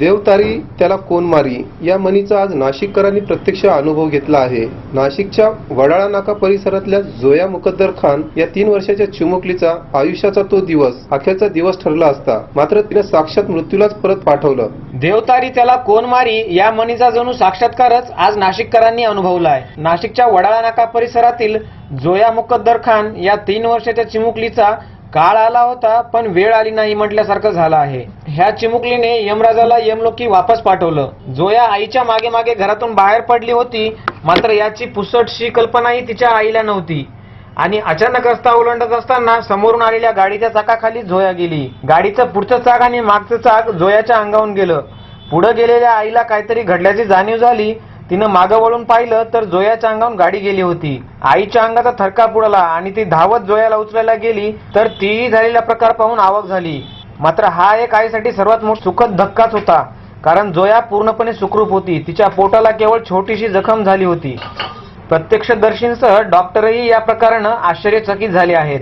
देवतारी त्याला कोण मारी या म्हणीचा आज नाशिककरांनी प्रत्यक्ष अनुभव घेतला आहे. नाशिकच्या वडाळा नाका परिसरातल्या जोया मुकद्दर खान या तीन वर्षाच्या चिमुकलीचा आयुष्याचा तो दिवस अखेरचा दिवस ठरला असता. मात्र तिने साक्षात मृत्यूलाच परत पाठवलं. देवतारी त्याला कोण मारी या म्हणीचा जणू साक्षात्कारच आज नाशिककरांनी अनुभवलाय नाशिकच्या वडाळा नाका परिसरातील जोया मुकद्दर खान या तीन वर्षाच्या चिमुकलीचा काळ आला होता पण वेळ आली नाही म्हटल्यासारखं झालं आहे. ह्या चिमुकलीने यमराजाला यमलोकी वापस पाठवलं. जोया आईच्या मागे मागे घरातून बाहेर पडली होती मात्र याची पुसटशी कल्पनाही तिच्या आईला नव्हती. आणि अचानक रस्ता ओलांडत असताना समोरून आलेल्या गाडीच्या चाकाखाली जोया गेली. गाडीचं पुढचं चाक आणि मागचं चाक जोयाच्या अंगावून गेलं. पुढे गेलेल्या आईला काहीतरी घडल्याची जाणीव झाली तिनं मागं वळून पाहिलं तर जोयाच्या अंगावून गाडी गेली होती. आईच्या अंगाचा थरकाप उडाला आणि ती धावत जोयाला उचलायला गेली तर तीही झालेला प्रकार पाहून आवक झाली. मात्र हा एक आईसाठी सर्वात मोठा सुखद धक्काच होता कारण जोया पूर्णपणे सुखरूप होती. तिच्या पोटाला केवळ छोटीशी जखम झाली होती. प्रत्यक्षदर्शींसह डॉक्टरही या प्रकारानं आश्चर्यचकित झाले आहेत.